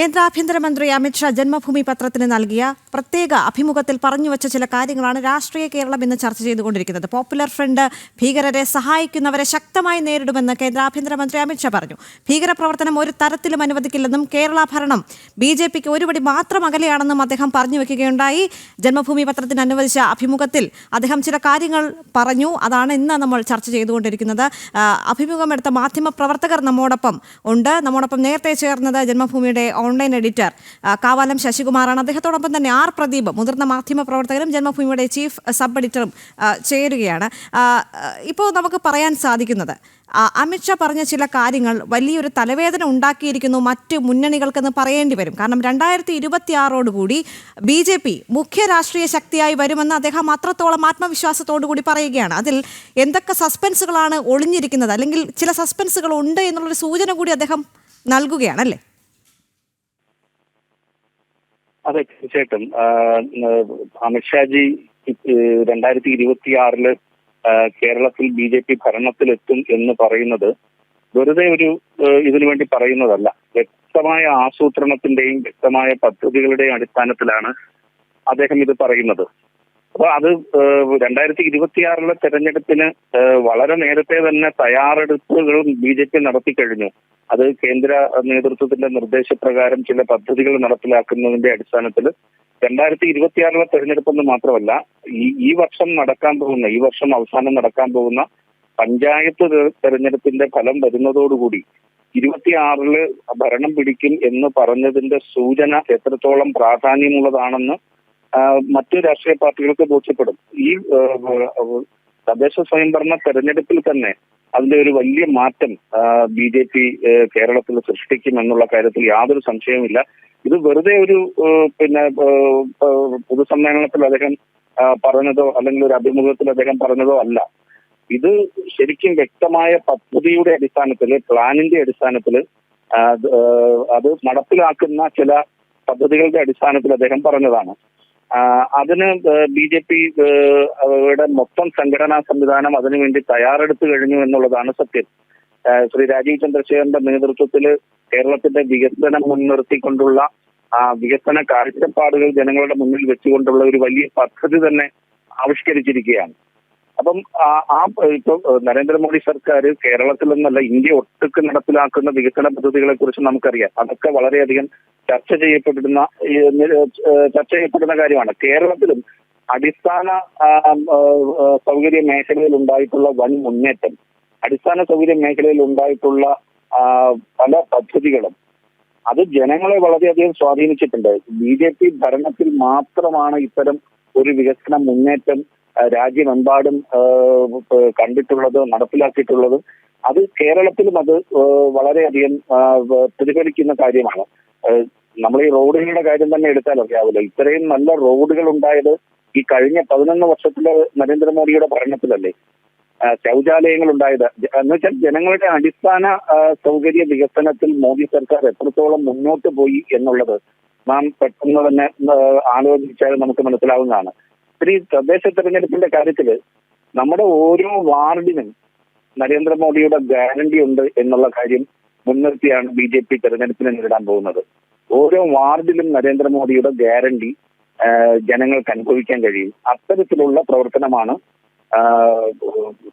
കേന്ദ്ര ആഭ്യന്തരമന്ത്രി അമിത്ഷാ ജന്മഭൂമി പത്രത്തിന് നൽകിയ പ്രത്യേക അഭിമുഖത്തിൽ പറഞ്ഞുവച്ച ചില കാര്യങ്ങളാണ് രാഷ്ട്രീയ കേരളം ഇന്ന് ചർച്ച ചെയ്തുകൊണ്ടിരിക്കുന്നത്. പോപ്പുലർ ഫ്രണ്ട് ഭീകരരെ സഹായിക്കുന്നവരെ ശക്തമായി നേരിടുമെന്ന് കേന്ദ്ര ആഭ്യന്തരമന്ത്രി അമിത്ഷാ പറഞ്ഞു. ഭീകരപ്രവർത്തനം ഒരു തരത്തിലും അനുവദിക്കില്ലെന്നും കേരള ഭരണം ബി ജെ പിക്ക് ഒരുപടി മാത്രം അകലെയാണെന്നും അദ്ദേഹം പറഞ്ഞു വെക്കുകയുണ്ടായി ജന്മഭൂമി പത്രത്തിന് അനുവദിച്ച അഭിമുഖത്തിൽ അദ്ദേഹം ചില കാര്യങ്ങൾ പറഞ്ഞു. അതാണ് ഇന്ന് നമ്മൾ ചർച്ച ചെയ്തുകൊണ്ടിരിക്കുന്നത്. അഭിമുഖമെടുത്ത മാധ്യമപ്രവർത്തകർ നമ്മോടൊപ്പം ഉണ്ട്. നമ്മോടൊപ്പം നേരത്തെ ചേർന്നത് ജന്മഭൂമിയുടെ ഓൺലൈൻ എഡിറ്റർ കാവാലം ശശികുമാറാണ്. അദ്ദേഹത്തോടൊപ്പം തന്നെ ആർ പ്രദീപ് മുതിർന്ന മാധ്യമ പ്രവർത്തകരും ജന്മഭൂമിയുടെ ചീഫ് സബ് എഡിറ്ററും ചേരുകയാണ്. ഇപ്പോൾ നമുക്ക് പറയാൻ സാധിക്കുന്നത് അമിത്ഷാ പറഞ്ഞ ചില കാര്യങ്ങൾ വലിയൊരു തലവേദന ഉണ്ടാക്കിയിരിക്കുന്നു മറ്റ് മുന്നണികൾക്കെന്ന് പറയേണ്ടി വരും. കാരണം രണ്ടായിരത്തി ഇരുപത്തി ആറോടുകൂടി ബി ജെ പി മുഖ്യ രാഷ്ട്രീയ ശക്തിയായി വരുമെന്ന് അദ്ദേഹം അത്രത്തോളം ആത്മവിശ്വാസത്തോടു കൂടി പറയുകയാണ്. അതിൽ എന്തൊക്കെ സസ്പെൻസുകളാണ് ഒളിഞ്ഞിരിക്കുന്നത്? അല്ലെങ്കിൽ ചില സസ്പെൻസുകൾ ഉണ്ട് എന്നുള്ളൊരു സൂചന കൂടി അദ്ദേഹം നൽകുകയാണ് അല്ലേ അതെ തീർച്ചയായിട്ടും. അമിത്ഷാജി രണ്ടായിരത്തി ഇരുപത്തിയാറിൽ കേരളത്തിൽ ബി ജെ പി ഭരണത്തിലെത്തും എന്ന് പറയുന്നത് വെറുതെ ഒരു ഇതിനു വേണ്ടി പറയുന്നതല്ല. വ്യക്തമായ ആസൂത്രണത്തിന്റെയും വ്യക്തമായ പദ്ധതികളുടെയും അടിസ്ഥാനത്തിലാണ് അദ്ദേഹം ഇത് പറയുന്നത്. അപ്പൊ അത് രണ്ടായിരത്തി ഇരുപത്തിയാറിലെ തെരഞ്ഞെടുപ്പിന് വളരെ നേരത്തെ തന്നെ തയ്യാറെടുപ്പുകളും ബി ജെ പി നടത്തി കഴിഞ്ഞു. അത് കേന്ദ്ര നേതൃത്വത്തിന്റെ നിർദ്ദേശപ്രകാരം ചില പദ്ധതികൾ നടപ്പിലാക്കുന്നതിന്റെ അടിസ്ഥാനത്തിൽ രണ്ടായിരത്തി ഇരുപത്തിയാറിലെ തെരഞ്ഞെടുപ്പെന്ന് മാത്രമല്ല ഈ ഈ വർഷം നടക്കാൻ പോകുന്ന ഈ വർഷം അവസാനം നടക്കാൻ പോകുന്ന പഞ്ചായത്ത് തെരഞ്ഞെടുപ്പിന്റെ ഫലം വരുന്നതോടുകൂടി ഇരുപത്തിയാറിൽ ഭരണം പിടിക്കും എന്ന് പറഞ്ഞതിന്റെ സൂചന എത്രത്തോളം പ്രാധാന്യമുള്ളതാണെന്ന് മറ്റു രാഷ്ട്രീയ പാർട്ടികൾക്ക് ബോധ്യപ്പെടും. ഈ തദ്ദേശ സ്വയംഭരണ തെരഞ്ഞെടുപ്പിൽ തന്നെ അതിന്റെ ഒരു വലിയ മാറ്റം ബി ജെ പി കേരളത്തിൽ സൃഷ്ടിക്കും എന്നുള്ള കാര്യത്തിൽ യാതൊരു സംശയവുമില്ല. ഇത് വെറുതെ ഒരു പിന്നെ പൊതുസമ്മേളനത്തിൽ അദ്ദേഹം പറഞ്ഞതോ അല്ലെങ്കിൽ ഒരു അഭിമുഖത്തിൽ അദ്ദേഹം പറഞ്ഞതോ അല്ല. ഇത് ശരിക്കും വ്യക്തമായ പദ്ധതിയുടെ അടിസ്ഥാനത്തിൽ പ്ലാനിന്റെ അടിസ്ഥാനത്തിൽ അത് നടപ്പിലാക്കുന്ന ചില പദ്ധതികളുടെ അടിസ്ഥാനത്തിൽ അദ്ദേഹം പറഞ്ഞതാണ്. അതിന് ബി ജെ പി യുടെ മൊത്തം സംഘടനാ സംവിധാനം അതിനുവേണ്ടി തയ്യാറെടുത്തു കഴിഞ്ഞു എന്നുള്ളതാണ് സത്യം. ശ്രീ രാജീവ് ചന്ദ്രശേഖരന്റെ നേതൃത്വത്തിൽ കേരളത്തിന്റെ വികസനം മുൻനിർത്തിക്കൊണ്ടുള്ള ആ വികസന കാഴ്ചപ്പാടുകൾ ജനങ്ങളുടെ മുന്നിൽ വെച്ചുകൊണ്ടുള്ള ഒരു വലിയ പദ്ധതി തന്നെ ആവിഷ്കരിച്ചിരിക്കുകയാണ്. അപ്പം ആ- ഇപ്പൊ നരേന്ദ്രമോദി സർക്കാർ കേരളത്തിൽ നിന്നല്ല ഇന്ത്യ ഒട്ടുക്ക് നടപ്പിലാക്കുന്ന വികസന പദ്ധതികളെ കുറിച്ച് നമുക്കറിയാം. അതൊക്കെ വളരെയധികം ചർച്ച ചെയ്യപ്പെടുന്ന ചർച്ച ചെയ്യപ്പെടുന്ന കാര്യമാണ്. കേരളത്തിലും അടിസ്ഥാന സൗകര്യ മേഖലയിൽ ഉണ്ടായിട്ടുള്ള വൻ മുന്നേറ്റം അടിസ്ഥാന സൗകര്യ മേഖലയിൽ ഉണ്ടായിട്ടുള്ള പല പദ്ധതികളും അത് ജനങ്ങളെ വളരെയധികം സ്വാധീനിച്ചിട്ടുണ്ട്. ബി ജെ പി ഭരണത്തിൽ മാത്രമാണ് ഇത്തരം ഒരു വികസന മുന്നേറ്റം രാജ്യമെമ്പാടും കണ്ടിട്ടുള്ളത് നടപ്പിലാക്കിയിട്ടുള്ളത് അത് കേരളത്തിലും അത് വളരെയധികം പ്രതിഫലിക്കുന്ന കാര്യമാണ്. നമ്മൾ ഈ റോഡുകളുടെ കാര്യം തന്നെ എടുത്താൽ അറിയാവില്ല. ഇത്രയും നല്ല റോഡുകൾ ഉണ്ടായത് ഈ കഴിഞ്ഞ പതിനൊന്ന് വർഷത്തിലെ നരേന്ദ്രമോദിയുടെ ഭരണത്തിലല്ലേ? ശൗചാലയങ്ങൾ ഉണ്ടായത് എന്ന് വെച്ചാൽ ജനങ്ങളുടെ അടിസ്ഥാന സൗകര്യ വികസനത്തിൽ മോദി സർക്കാർ എത്രത്തോളം മുന്നോട്ട് പോയി എന്നുള്ളത് നാം പെട്ടെന്ന് തന്നെ ആലോചിച്ചാൽ നമുക്ക് മനസ്സിലാവുന്നതാണ്. ഇനി തദ്ദേശ തെരഞ്ഞെടുപ്പിന്റെ കാര്യത്തിൽ നമ്മുടെ ഓരോ വാർഡിനും നരേന്ദ്രമോദിയുടെ ഗ്യാരണ്ടി ഉണ്ട് എന്നുള്ള കാര്യം മുൻനിർത്തിയാണ് ബി ജെ പി തെരഞ്ഞെടുപ്പിനെ നേരിടാൻ പോകുന്നത്. ഓരോ വാർഡിലും നരേന്ദ്രമോദിയുടെ ഗ്യാരണ്ടി ജനങ്ങൾക്ക് അനുഭവിക്കാൻ കഴിയും. അത്തരത്തിലുള്ള പ്രവർത്തനമാണ്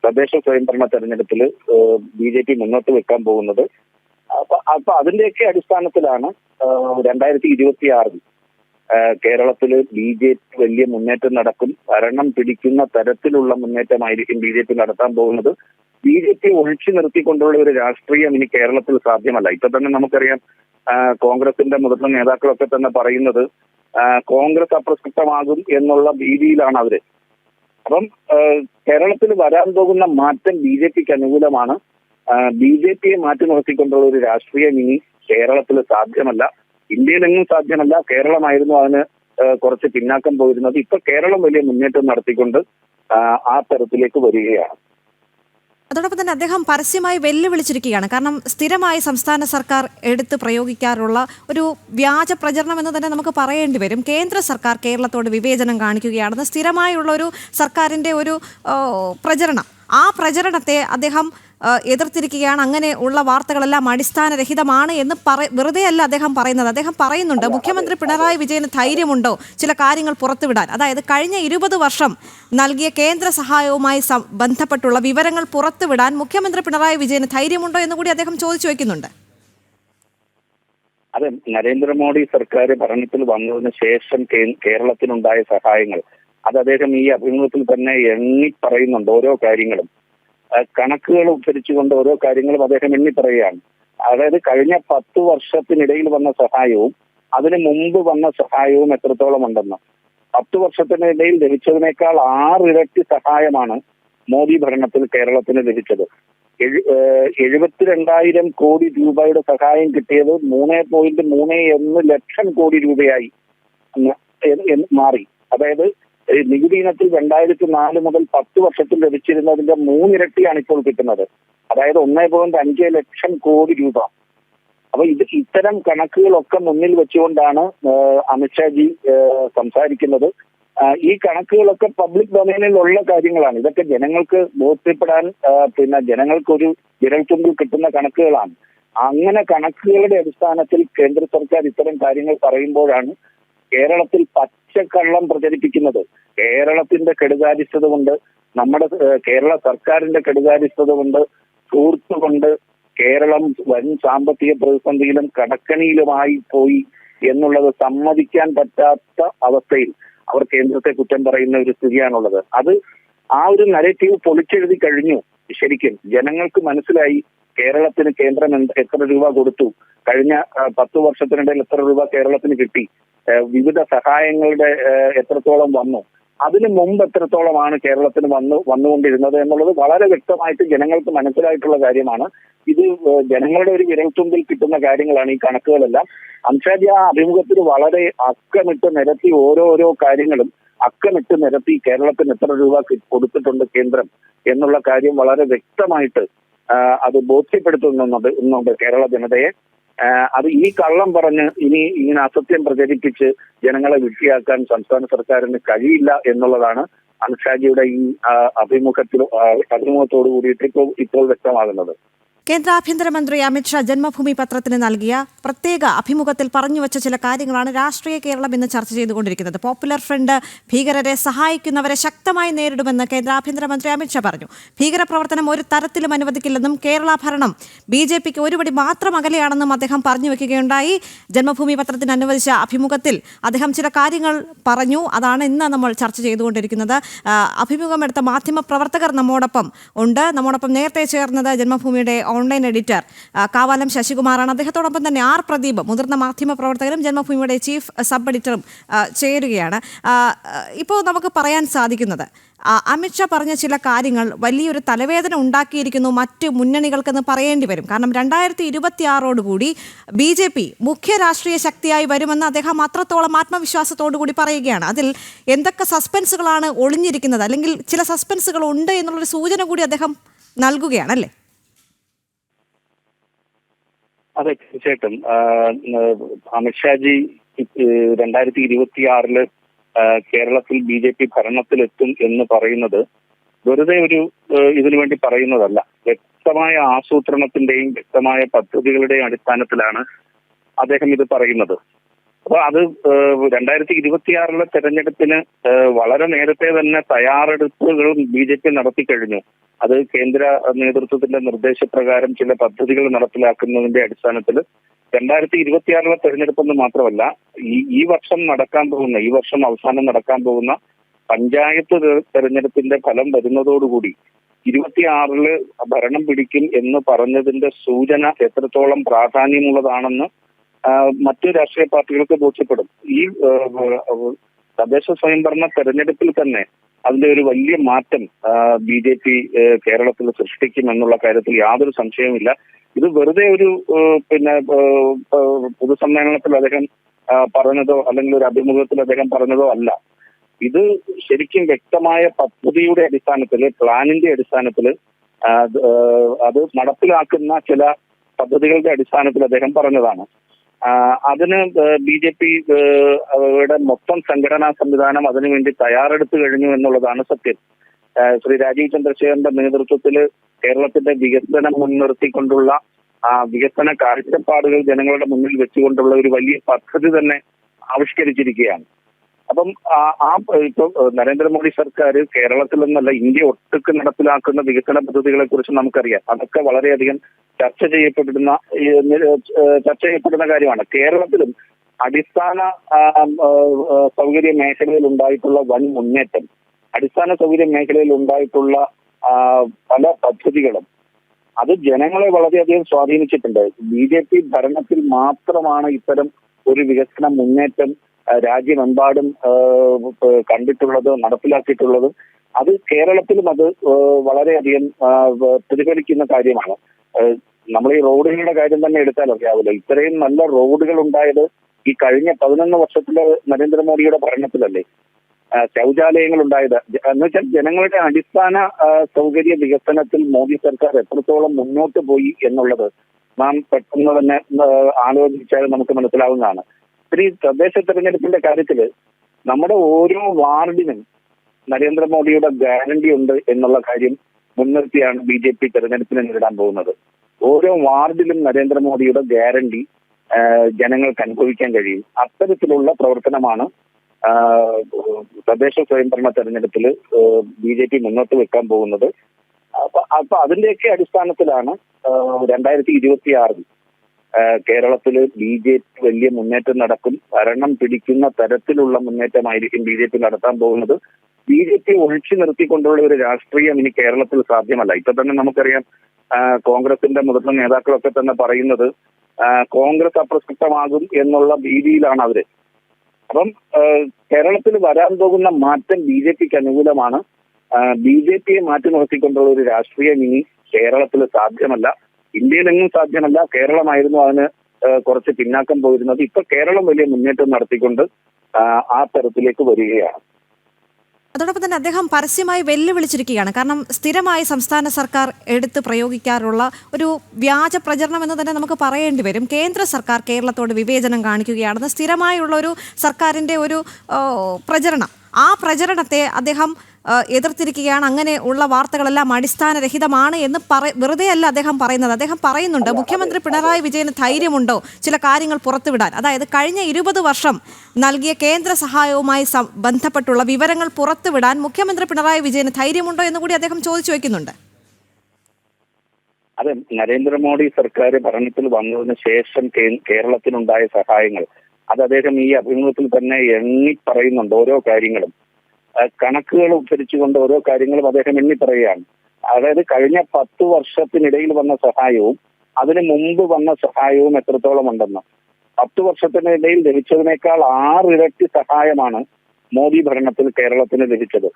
തദ്ദേശ സ്വയംഭരണ തെരഞ്ഞെടുപ്പിൽ ബി ജെ പി മുന്നോട്ട് വെക്കാൻ പോകുന്നത്. അപ്പൊ അതിന്റെയൊക്കെ അടിസ്ഥാനത്തിലാണ് രണ്ടായിരത്തി ഇരുപത്തി ആറിൽ കേരളത്തിൽ ബി ജെ പി വലിയ മുന്നേറ്റം നടക്കും. ഭരണം പിടിക്കുന്ന തരത്തിലുള്ള മുന്നേറ്റമായിരിക്കും ബി ജെ പി നടത്താൻ പോകുന്നത്. ബി ജെ പി ഒഴിച്ചു നിർത്തിക്കൊണ്ടുള്ള ഒരു രാഷ്ട്രീയം ഇനി കേരളത്തിൽ സാധ്യമല്ല. ഇപ്പൊ തന്നെ നമുക്കറിയാം കോൺഗ്രസിന്റെ മുതിർന്ന നേതാക്കളൊക്കെ തന്നെ പറയുന്നത് കോൺഗ്രസ് അപ്രസക്തമാകും എന്നുള്ള ഭീതിയിലാണ് അവർ. അപ്പം കേരളത്തിൽ വരാൻ പോകുന്ന മാറ്റം ബി ജെ പിക്ക് അനുകൂലമാണ്. ബി ജെ പിയെ മാറ്റി നിർത്തിക്കൊണ്ടുള്ള ഒരു രാഷ്ട്രീയം ഇനി കേരളത്തിൽ സാധ്യമല്ല. ഇന്ത്യയിലെങ്ങും സാധ്യമല്ല. കേരളമായിരുന്നു അതിന് കുറച്ച് പിന്നാക്കം പോയിരുന്നത്. ഇപ്പൊ കേരളം വലിയ മുന്നേറ്റം നടത്തിക്കൊണ്ട് ആ, തരത്തിലേക്ക് വരികയാണ്. അതോടൊപ്പം തന്നെ അദ്ദേഹം പരസ്യമായി വെല്ലുവിളിച്ചിരിക്കുകയാണ്. കാരണം സ്ഥിരമായി സംസ്ഥാന സർക്കാർ എടുത്ത് പ്രയോഗിക്കാറുള്ള ഒരു വ്യാജ പ്രചരണം എന്ന് തന്നെ നമുക്ക് പറയേണ്ടി വരും. കേന്ദ്ര സർക്കാർ കേരളത്തോട് വിവേചനം കാണിക്കുകയാണെന്ന് സ്ഥിരമായുള്ള ഒരു സർക്കാരിന്റെ ഒരു പ്രചരണം. ആ പ്രചരണത്തെ അദ്ദേഹം എതിർത്തിരിക്കുകയാണ്. അങ്ങനെ ഉള്ള വാർത്തകളെല്ലാം അടിസ്ഥാനരഹിതമാണ് എന്ന് പറ വെറുതെ അല്ല അദ്ദേഹം പറയുന്നത്. അദ്ദേഹം പറയുന്നുണ്ട് മുഖ്യമന്ത്രി പിണറായി വിജയന് ധൈര്യമുണ്ടോ? ചില കാര്യങ്ങൾ പുറത്തുവിടാൻ. അതായത് കഴിഞ്ഞ ഇരുപത് വർഷം നൽകിയ കേന്ദ്ര സഹായവുമായി ബന്ധപ്പെട്ടുള്ള വിവരങ്ങൾ പുറത്തുവിടാൻ മുഖ്യമന്ത്രി പിണറായി വിജയന് ധൈര്യമുണ്ടോ എന്ന് കൂടി അദ്ദേഹം ചോദിച്ചു വയ്ക്കുന്നുണ്ട് അതെ നരേന്ദ്രമോദി സർക്കാർ ഭരണത്തിൽ വന്നതിന് ശേഷം കേരളത്തിനുണ്ടായ സഹായങ്ങൾ. അത് അദ്ദേഹം ഈ അഭിമുഖത്തിൽ തന്നെ എണ്ണി പറയുന്നുണ്ട് ഓരോ കാര്യങ്ങളും. കണക്കുകൾ ഉദ്ധരിച്ചുകൊണ്ട് ഓരോ കാര്യങ്ങളും അദ്ദേഹം എണ്ണി പറയുകയാണ്. അതായത് കഴിഞ്ഞ പത്ത് വർഷത്തിനിടയിൽ വന്ന സഹായവും അതിന് മുമ്പ് വന്ന സഹായവും എത്രത്തോളം ഉണ്ടെന്ന്. പത്ത് വർഷത്തിനിടയിൽ ലഭിച്ചതിനേക്കാൾ ആറിരട്ടി സഹായമാണ് മോദി ഭരണത്തിൽ കേരളത്തിന് ലഭിച്ചത്. എഴുപത്തിരണ്ടായിരം കോടി രൂപയുടെ സഹായം കിട്ടിയത് മൂന്ന് പോയിന്റ് മൂന്ന് ഒന്ന് ലക്ഷം കോടി രൂപയായി മാറി. അതായത് നികുതി ഇനത്തിൽ രണ്ടായിരത്തി നാല് മുതൽ പത്ത് വർഷത്തിൽ ലഭിച്ചിരുന്നതിന്റെ മൂന്നിരട്ടിയാണ് ഇപ്പോൾ കിട്ടുന്നത്. അതായത് ഒന്നേ പോയിന്റ് അഞ്ച് ലക്ഷം കോടി രൂപ. അപ്പൊ ഇത് ഇത്തരം കണക്കുകളൊക്കെ മുന്നിൽ വെച്ചുകൊണ്ടാണ് അമിത്ഷാജി സംസാരിക്കുന്നത്. ഈ കണക്കുകളൊക്കെ പബ്ലിക് ഡൊമൈനിലുള്ള കാര്യങ്ങളാണ്. ഇതൊക്കെ ജനങ്ങൾക്ക് ബോധ്യപ്പെടാൻ പിന്നെ ജനങ്ങൾക്കൊരു വിരൽത്തുമ്പിൽ കിട്ടുന്ന കണക്കുകളാണ്. അങ്ങനെ കണക്കുകളുടെ അടിസ്ഥാനത്തിൽ കേന്ദ്ര സർക്കാർ ഇത്തരം കാര്യങ്ങൾ പറയുമ്പോഴാണ് കേരളത്തിൽ പച്ചക്കള്ളം പ്രചരിപ്പിക്കുന്നത് കേരളത്തിന്റെ കെടുകാര്യസ്ഥത കൊണ്ട് നമ്മുടെ കേരള സർക്കാരിന്റെ കെടുകാര്യസ്ഥത കൊണ്ട് കൊണ്ട് കേരളം വൻ സാമ്പത്തിക പ്രതിസന്ധിയിലും കടക്കണിയിലുമായി പോയി എന്നുള്ളത് സമ്മതിക്കാൻ പറ്റാത്ത അവസ്ഥയിൽ അവർ കേന്ദ്രത്തെ കുറ്റം പറയുന്ന ഒരു സ്ഥിതിയാണുള്ളത്. അത് ആ ഒരു നരേറ്റീവ് പൊളിച്ചെഴുതി കഴിഞ്ഞു. ശരിക്കും ജനങ്ങൾക്ക് മനസ്സിലായി കേരളത്തിന് കേന്ദ്രം എത്ര രൂപ കൊടുത്തു. കഴിഞ്ഞ പത്ത് വർഷത്തിനിടയിൽ എത്ര രൂപ കേരളത്തിന് കിട്ടി. വിവിധ സഹായങ്ങളുടെ എത്രത്തോളം വന്നു? അതിനു മുമ്പ് എത്രത്തോളമാണ് കേരളത്തിന് വന്നു വന്നുകൊണ്ടിരുന്നത് എന്നുള്ളത് വളരെ വ്യക്തമായിട്ട് ജനങ്ങൾക്ക് മനസ്സിലായിട്ടുള്ള കാര്യമാണ്. ഇത് ജനങ്ങളുടെ ഒരു വിരൽത്തുമ്പിൽ കിട്ടുന്ന കാര്യങ്ങളാണ് ഈ കണക്കുകളെല്ലാം. അംഷാജി ആ അഭിമുഖത്തിൽ വളരെ അക്കമിട്ട് നിരത്തി ഓരോരോ കാര്യങ്ങളും അക്കമിട്ട് നിരത്തി കേരളത്തിന് എത്ര രൂപ കൊടുത്തിട്ടുണ്ട് കേന്ദ്രം എന്നുള്ള കാര്യം വളരെ വ്യക്തമായിട്ട് അത് ബോധ്യപ്പെടുത്തുന്നുണ്ട് കേരള ജനതയെ. അത് ഈ കള്ളം പറഞ്ഞ് ഇനി ഇങ്ങനെ അസത്യം പ്രചരിപ്പിച്ച് ജനങ്ങളെ വിട്ടിയാക്കാൻ സംസ്ഥാന സർക്കാരിന് കഴിയില്ല എന്നുള്ളതാണ് അമിത്ഷാജിയുടെ ഈ അഭിമുഖത്തിൽ അഭിമുഖത്തോട് കൂടിയിട്ട് ഇപ്പോൾ ഇപ്പോൾ വ്യക്തമാകുന്നത്. കേന്ദ്ര ആഭ്യന്തരമന്ത്രി അമിത്ഷാ ജന്മഭൂമി പത്രത്തിന് നൽകിയ പ്രത്യേക അഭിമുഖത്തിൽ പറഞ്ഞുവച്ച ചില കാര്യങ്ങളാണ് രാഷ്ട്രീയ കേരളം ഇന്ന് ചർച്ച ചെയ്തുകൊണ്ടിരിക്കുന്നത്. പോപ്പുലർ ഫ്രണ്ട് ഭീകരരെ സഹായിക്കുന്നവരെ ശക്തമായി നേരിടുമെന്ന് കേന്ദ്ര ആഭ്യന്തരമന്ത്രി അമിത്ഷാ പറഞ്ഞു. ഭീകരപ്രവർത്തനം ഒരു തരത്തിലും അനുവദിക്കില്ലെന്നും കേരള ഭരണം ബി ജെ പിക്ക് ഒരുപടി മാത്രം അകലെയാണെന്നും അദ്ദേഹം പറഞ്ഞു വെക്കുകയുണ്ടായി ജന്മഭൂമി പത്രത്തിന് അനുവദിച്ച അഭിമുഖത്തിൽ അദ്ദേഹം ചില കാര്യങ്ങൾ പറഞ്ഞു. അതാണ് ഇന്ന് നമ്മൾ ചർച്ച ചെയ്തുകൊണ്ടിരിക്കുന്നത്. അഭിമുഖമെടുത്ത മാധ്യമ പ്രവർത്തകർ നമ്മോടൊപ്പം ഉണ്ട്. നമ്മോടൊപ്പം നേരത്തെ ചേർന്നത് ജന്മഭൂമിയുടെ ഓൺലൈൻ എഡിറ്റർ കാവാലം ശശികുമാറാണ്. അദ്ദേഹത്തോടൊപ്പം തന്നെ ആർ പ്രദീപ് മുതിർന്ന മാധ്യമ പ്രവർത്തകരും ജന്മഭൂമിയുടെ ചീഫ് സബ് എഡിറ്ററും ചേരുകയാണ്. ഇപ്പോൾ നമുക്ക് പറയാൻ സാധിക്കുന്നത് അമിത്ഷാ പറഞ്ഞ ചില കാര്യങ്ങൾ വലിയൊരു തലവേദന ഉണ്ടാക്കിയിരിക്കുന്നു മറ്റ് മുന്നണികൾക്കെന്ന് പറയേണ്ടി വരും. കാരണം രണ്ടായിരത്തി ഇരുപത്തി ആറോടുകൂടി ബി ജെ പി മുഖ്യ രാഷ്ട്രീയ ശക്തിയായി വരുമെന്ന് അദ്ദേഹം അത്രത്തോളം ആത്മവിശ്വാസത്തോടു കൂടി പറയുകയാണ്. അതിൽ എന്തൊക്കെ സസ്പെൻസുകളാണ് ഒളിഞ്ഞിരിക്കുന്നത്? അല്ലെങ്കിൽ ചില സസ്പെൻസുകൾ ഉണ്ട് എന്നുള്ളൊരു സൂചന കൂടി അദ്ദേഹം നൽകുകയാണ് അല്ലേ അതെ തീർച്ചയായിട്ടും. അമിത്ഷാജി രണ്ടായിരത്തി ഇരുപത്തി ആറിൽ കേരളത്തിൽ ബി ജെ പി ഭരണത്തിലെത്തും എന്ന് പറയുന്നത് വെറുതെ ഒരു ഇതിനു വേണ്ടി പറയുന്നതല്ല. വ്യക്തമായ ആസൂത്രണത്തിന്റെയും വ്യക്തമായ പദ്ധതികളുടെയും അടിസ്ഥാനത്തിലാണ് അദ്ദേഹം ഇത് പറയുന്നത്. അപ്പൊ അത് രണ്ടായിരത്തി ഇരുപത്തിയാറിലെ തെരഞ്ഞെടുപ്പിന് വളരെ നേരത്തെ തന്നെ തയ്യാറെടുപ്പുകൾ ബി ജെ പി നടത്തി കഴിഞ്ഞു. അത് കേന്ദ്ര നേതൃത്വത്തിന്റെ നിർദ്ദേശപ്രകാരം ചില പദ്ധതികൾ നടപ്പിലാക്കുന്നതിന്റെ അടിസ്ഥാനത്തിൽ രണ്ടായിരത്തി ഇരുപത്തിയാറിലെ തെരഞ്ഞെടുപ്പെന്ന് മാത്രമല്ല ഈ ഈ വർഷം നടക്കാൻ പോകുന്ന ഈ വർഷം അവസാനം നടക്കാൻ പോകുന്ന പഞ്ചായത്ത് തെരഞ്ഞെടുപ്പിന്റെ ഫലം വരുന്നതോടുകൂടി ഇരുപത്തിയാറിൽ ഭരണം പിടിക്കും എന്ന് പറഞ്ഞതിന്റെ സൂചന എത്രത്തോളം പ്രാധാന്യമുള്ളതാണെന്ന് മറ്റു രാഷ്ട്രീയ പാർട്ടികൾക്ക് ബോധ്യപ്പെടും. ഈ തദ്ദേശ സ്വയംഭരണ തെരഞ്ഞെടുപ്പിൽ തന്നെ അതിന്റെ ഒരു വലിയ മാറ്റം ബി ജെ പി കേരളത്തിൽ സൃഷ്ടിക്കും എന്നുള്ള കാര്യത്തിൽ യാതൊരു സംശയവുമില്ല. ഇത് വെറുതെ ഒരു പിന്നെ പൊതുസമ്മേളനത്തിൽ അദ്ദേഹം പറഞ്ഞതോ അല്ലെങ്കിൽ ഒരു അഭിമുഖത്തിൽ അദ്ദേഹം പറഞ്ഞതോ അല്ല. ഇത് ശരിക്കും വ്യക്തമായ പദ്ധതിയുടെ അടിസ്ഥാനത്തിൽ പ്ലാനിന്റെ അടിസ്ഥാനത്തിൽ അത് നടപ്പിലാക്കുന്ന ചില പദ്ധതികളുടെ അടിസ്ഥാനത്തിൽ അദ്ദേഹം പറഞ്ഞതാണ്. അതിന് ബി ജെ പി യുടെ മൊത്തം സംഘടനാ സംവിധാനം അതിനുവേണ്ടി തയ്യാറെടുത്തു കഴിഞ്ഞു എന്നുള്ളതാണ് സത്യം. ശ്രീ രാജീവ് ചന്ദ്രശേഖരന്റെ നേതൃത്വത്തിൽ കേരളത്തിന്റെ വികസനം മുൻനിർത്തിക്കൊണ്ടുള്ള ആ വികസന കാഴ്ചപ്പാടുകൾ ജനങ്ങളുടെ മുന്നിൽ വെച്ചുകൊണ്ടുള്ള ഒരു വലിയ പദ്ധതി തന്നെ ആവിഷ്കരിച്ചിരിക്കുകയാണ്. അപ്പം ആ ഇപ്പൊ നരേന്ദ്രമോദി സർക്കാർ കേരളത്തിൽ നിന്നല്ല ഇന്ത്യ ഒട്ടുക്ക് നടപ്പിലാക്കുന്ന വികസന പദ്ധതികളെ കുറിച്ച് നമുക്കറിയാം. അതൊക്കെ വളരെയധികം ചർച്ച ചെയ്യപ്പെട്ടിരുന്ന ചർച്ച ചെയ്യപ്പെടുന്ന കാര്യമാണ്. കേരളത്തിലും അടിസ്ഥാന സൗകര്യ മേഖലയിൽ ഉണ്ടായിട്ടുള്ള വൻ മുന്നേറ്റം അടിസ്ഥാന സൗകര്യ മേഖലയിൽ ഉണ്ടായിട്ടുള്ള പല പദ്ധതികളും അത് ജനങ്ങളെ വളരെയധികം സ്വാധീനിച്ചിട്ടുണ്ട്. ബി ജെ പി ഭരണത്തിൽ മാത്രമാണ് ഇത്തരം ഒരു വികസന മുന്നേറ്റം രാജ്യമെമ്പാടും കണ്ടിട്ടുള്ളത് നടപ്പിലാക്കിയിട്ടുള്ളത് അത് കേരളത്തിലും അത് വളരെയധികം പ്രതിഫലിക്കുന്ന കാര്യമാണ്. നമ്മൾ ഈ റോഡുകളുടെ കാര്യം തന്നെ എടുത്താൽ അറിയാവില്ല. ഇത്രയും നല്ല റോഡുകൾ ഉണ്ടായത് ഈ കഴിഞ്ഞ പതിനൊന്ന് വർഷത്തിലെ നരേന്ദ്രമോദിയുടെ ഭരണത്തിലല്ലേ? ശൗചാലയങ്ങൾ ഉണ്ടായത്. എന്നുവെച്ചാൽ എന്ന് വെച്ചാൽ ജനങ്ങളുടെ അടിസ്ഥാന സൗകര്യ വികസനത്തിൽ മോദി സർക്കാർ എത്രത്തോളം മുന്നോട്ട് പോയി എന്നുള്ളത് നാം പെട്ടെന്ന് തന്നെ ആലോചിച്ചാൽ നമുക്ക് മനസ്സിലാവുന്നതാണ്. ഈ തദ്ദേശ തെരഞ്ഞെടുപ്പിന്റെ കാര്യത്തിൽ നമ്മുടെ ഓരോ വാർഡിനും നരേന്ദ്രമോദിയുടെ ഗ്യാരണ്ടി ഉണ്ട് എന്നുള്ള കാര്യം മുൻനിർത്തിയാണ് ബി ജെ പി തെരഞ്ഞെടുപ്പിനെ നേരിടാൻ പോകുന്നത്. ഓരോ വാർഡിലും നരേന്ദ്രമോദിയുടെ ഗ്യാരണ്ടി ജനങ്ങൾക്ക് അനുഭവിക്കാൻ കഴിയും. അത്തരത്തിലുള്ള പ്രവർത്തനമാണ് തദ്ദേശ സ്വയംഭരണ തെരഞ്ഞെടുപ്പിൽ ബി ജെ പി മുന്നോട്ട് വെക്കാൻ പോകുന്നത്. അപ്പൊ അതിന്റെയൊക്കെ അടിസ്ഥാനത്തിലാണ് രണ്ടായിരത്തി ഇരുപത്തി ആറിൽ കേരളത്തിൽ ബി ജെ പി വലിയ മുന്നേറ്റം നടക്കും. ഭരണം പിടിക്കുന്ന തരത്തിലുള്ള മുന്നേറ്റമായിരിക്കും ബി ജെ പി നടത്താൻ പോകുന്നത്. ബി ജെ പി ഒഴിച്ചു നിർത്തിക്കൊണ്ടുള്ള ഒരു രാഷ്ട്രീയം ഇനി കേരളത്തിൽ സാധ്യമല്ല. ഇപ്പൊ തന്നെ നമുക്കറിയാം കോൺഗ്രസിന്റെ മുതിർന്ന നേതാക്കളൊക്കെ തന്നെ പറയുന്നത് കോൺഗ്രസ് അപ്രസക്തമാകും എന്നുള്ള ഭീതിയിലാണ് അവർ. അപ്പം കേരളത്തിൽ വരാൻ പോകുന്ന മാറ്റം ബി ജെ പിക്ക് അനുകൂലമാണ്. ബി ജെ പിയെ മാറ്റി നിർത്തിക്കൊണ്ടുള്ള ഒരു രാഷ്ട്രീയം ഇനി കേരളത്തിൽ സാധ്യമല്ല. ഇന്ത്യയിലെങ്ങും സാധ്യമല്ല. കേരളമായിരുന്നു അതിന് കുറച്ച് പിന്നാക്കം പോയിരുന്നത്. ഇപ്പൊ കേരളം വലിയ മുന്നേറ്റം നടത്തിക്കൊണ്ട് ആ, തരത്തിലേക്ക് വരികയാണ്. അതോടൊപ്പം തന്നെ അദ്ദേഹം പരസ്യമായി വെല്ലുവിളിച്ചിരിക്കുകയാണ്. കാരണം സ്ഥിരമായി സംസ്ഥാന സർക്കാർ എടുത്ത് പ്രയോഗിക്കാറുള്ള ഒരു വ്യാജ പ്രചരണം എന്ന് തന്നെ നമുക്ക് പറയേണ്ടി വരും. കേന്ദ്ര സർക്കാർ കേരളത്തോട് വിവേചനം കാണിക്കുകയാണെന്ന് സ്ഥിരമായുള്ള ഒരു സർക്കാരിന്റെ ഒരു പ്രചരണം. ആ പ്രചരണത്തെ അദ്ദേഹം എതിർത്തിരിക്കുകയാണ്. അങ്ങനെ ഉള്ള വാർത്തകളെല്ലാം അടിസ്ഥാനരഹിതമാണ് എന്ന് പറ വെറുതെ അല്ല അദ്ദേഹം പറയുന്നത്. അദ്ദേഹം പറയുന്നുണ്ട് മുഖ്യമന്ത്രി പിണറായി വിജയന് ധൈര്യമുണ്ടോ? ചില കാര്യങ്ങൾ പുറത്തുവിടാൻ. അതായത് കഴിഞ്ഞ ഇരുപത് വർഷം നൽകിയ കേന്ദ്ര സഹായവുമായി ബന്ധപ്പെട്ടുള്ള വിവരങ്ങൾ പുറത്തുവിടാൻ മുഖ്യമന്ത്രി പിണറായി വിജയന് ധൈര്യമുണ്ടോ എന്ന് കൂടി അദ്ദേഹം ചോദിച്ചു വയ്ക്കുന്നുണ്ട്. അതെ നരേന്ദ്രമോദി സർക്കാർ ഭരണത്തിൽ വന്നതിന് ശേഷം കേരളത്തിനുണ്ടായ സഹായങ്ങൾ അത് അദ്ദേഹം ഈ അഭിമുഖത്തിൽ തന്നെ എണ്ണി പറയുന്നുണ്ട് ഓരോ കാര്യങ്ങളും. കണക്കുകൾ ഉദ്ധരിച്ചുകൊണ്ട് ഓരോ കാര്യങ്ങളും അദ്ദേഹം എണ്ണി പറയുകയാണ്. അതായത് കഴിഞ്ഞ പത്ത് വർഷത്തിനിടയിൽ വന്ന സഹായവും അതിനു മുമ്പ് വന്ന സഹായവും എത്രത്തോളം ഉണ്ടെന്ന്. പത്ത് വർഷത്തിനിടയിൽ ലഭിച്ചതിനേക്കാൾ ആറിരട്ടി സഹായമാണ് മോദി ഭരണത്തിൽ കേരളത്തിന് ലഭിച്ചത്.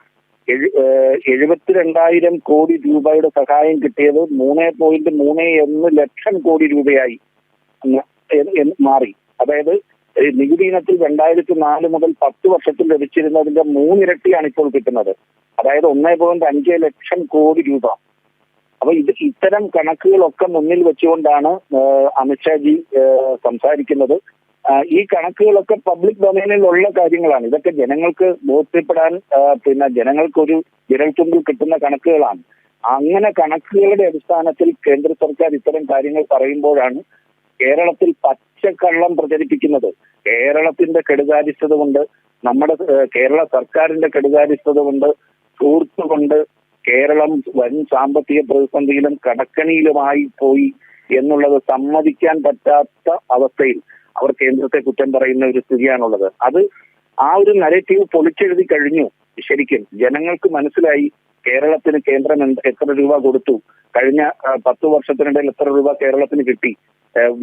എഴുപത്തിരണ്ടായിരം കോടി രൂപയുടെ സഹായം കിട്ടിയത് മൂന്ന് പോയിന്റ് മൂന്ന് ഒന്ന് ലക്ഷം കോടി രൂപയായി മാറി. അതായത് നികുതി ഇനത്തിൽ രണ്ടായിരത്തി നാല് മുതൽ പത്ത് വർഷത്തിൽ ലഭിച്ചിരുന്നതിന്റെ മൂന്നിരട്ടിയാണ് ഇപ്പോൾ കിട്ടുന്നത്. അതായത് ഒന്നേ പോയിന്റ് അഞ്ച് ലക്ഷം കോടി രൂപ. അപ്പൊ ഇത് ഇത്തരം കണക്കുകളൊക്കെ മുന്നിൽ വെച്ചുകൊണ്ടാണ് അമിത്ഷാജി സംസാരിക്കുന്നത്. ഈ കണക്കുകളൊക്കെ പബ്ലിക് ഡൊമൈനിൽ ഉള്ള കാര്യങ്ങളാണ്. ഇതൊക്കെ ജനങ്ങൾക്ക് ബോധ്യപ്പെടാൻ പിന്നെ ജനങ്ങൾക്കൊരു വിരൽത്തുമ്പിൽ കിട്ടുന്ന കണക്കുകളാണ്. അങ്ങനെ കണക്കുകളുടെ അടിസ്ഥാനത്തിൽ കേന്ദ്ര സർക്കാർ ഇത്തരം കാര്യങ്ങൾ പറയുമ്പോഴാണ് കേരളത്തിൽ പച്ചക്കള്ളം പ്രചരിപ്പിക്കുന്നത്. കേരളത്തിന്റെ കെടുകാര്യസ്ഥത കൊണ്ട് നമ്മുടെ കേരള സർക്കാരിന്റെ കെടുകാര്യസ്ഥത കൊണ്ട് സുഹൃത്ത് കൊണ്ട് കേരളം വൻ സാമ്പത്തിക പ്രതിസന്ധിയിലും കടക്കണിയിലുമായി പോയി എന്നുള്ളത് സമ്മതിക്കാൻ പറ്റാത്ത അവസ്ഥയിൽ അവർ കേന്ദ്രത്തെ കുറ്റം പറയുന്ന ഒരു സ്ഥിതിയാണുള്ളത്. അത് ആ ഒരു നരേറ്റീവ് പൊളിച്ചെഴുതി കഴിഞ്ഞു. ശരിക്കും ജനങ്ങൾക്ക് മനസ്സിലായി. കേരളത്തിന് കേന്ദ്രം എത്ര രൂപ കൊടുത്തു? കഴിഞ്ഞ പത്തു വർഷത്തിനിടയിൽ എത്ര രൂപ കേരളത്തിന് കിട്ടി?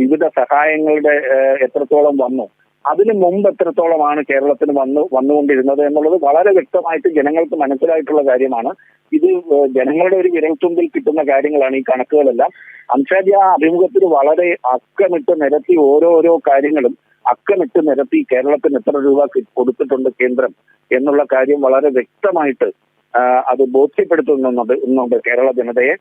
വിവിധ സഹായങ്ങളുടെ എത്രത്തോളം വന്നു? അതിനു മുമ്പ് എത്രത്തോളമാണ് കേരളത്തിന് വന്നു വന്നുകൊണ്ടിരുന്നത് എന്നുള്ളത് വളരെ വ്യക്തമായിട്ട് ജനങ്ങൾക്ക് മനസ്സിലായിട്ടുള്ള കാര്യമാണ്. ഇത് ജനങ്ങളുടെ ഒരു വിരൽത്തുമ്പിൽ കിട്ടുന്ന കാര്യങ്ങളാണ് ഈ കണക്കുകളെല്ലാം. അംഷാജി ആ അഭിമുഖത്തിൽ വളരെ അക്കമിട്ട് നിരത്തി ഓരോരോ കാര്യങ്ങളും അക്കമിട്ട് നിരത്തി കേരളത്തിന് എത്ര രൂപ കൊടുത്തിട്ടുണ്ട് കേന്ദ്രം എന്നുള്ള കാര്യം വളരെ വ്യക്തമായിട്ട് അത് ബോധ്യപ്പെടുത്തുന്നുണ്ട് ഇന്നുണ്ട് കേരള ജനതയെ.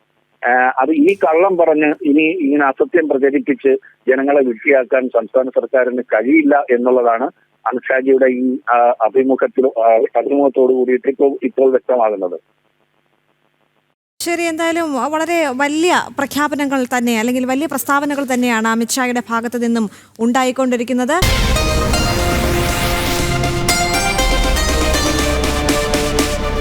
അത് ഈ കള്ളം പറഞ്ഞ് ഇനി ഇങ്ങനെ അസത്യം പ്രചരിപ്പിച്ച് ജനങ്ങളെ വിട്ടിയാക്കാൻ സംസ്ഥാന സർക്കാരിന് കഴിയില്ല എന്നുള്ളതാണ് അമിത്ഷാജിയുടെ ഈ അഭിമുഖത്തിൽ അഭിമുഖത്തോട് കൂടിയിട്ട് ഇപ്പോൾ ഇപ്പോൾ വ്യക്തമാകുന്നത്. ശരി എന്തായാലും വളരെ വലിയ പ്രഖ്യാപനങ്ങൾ തന്നെ അല്ലെങ്കിൽ വലിയ പ്രസ്താവനകൾ തന്നെയാണ് അമിത്ഷായുടെ ഭാഗത്തു നിന്നും ഉണ്ടായിക്കൊണ്ടിരിക്കുന്നത്.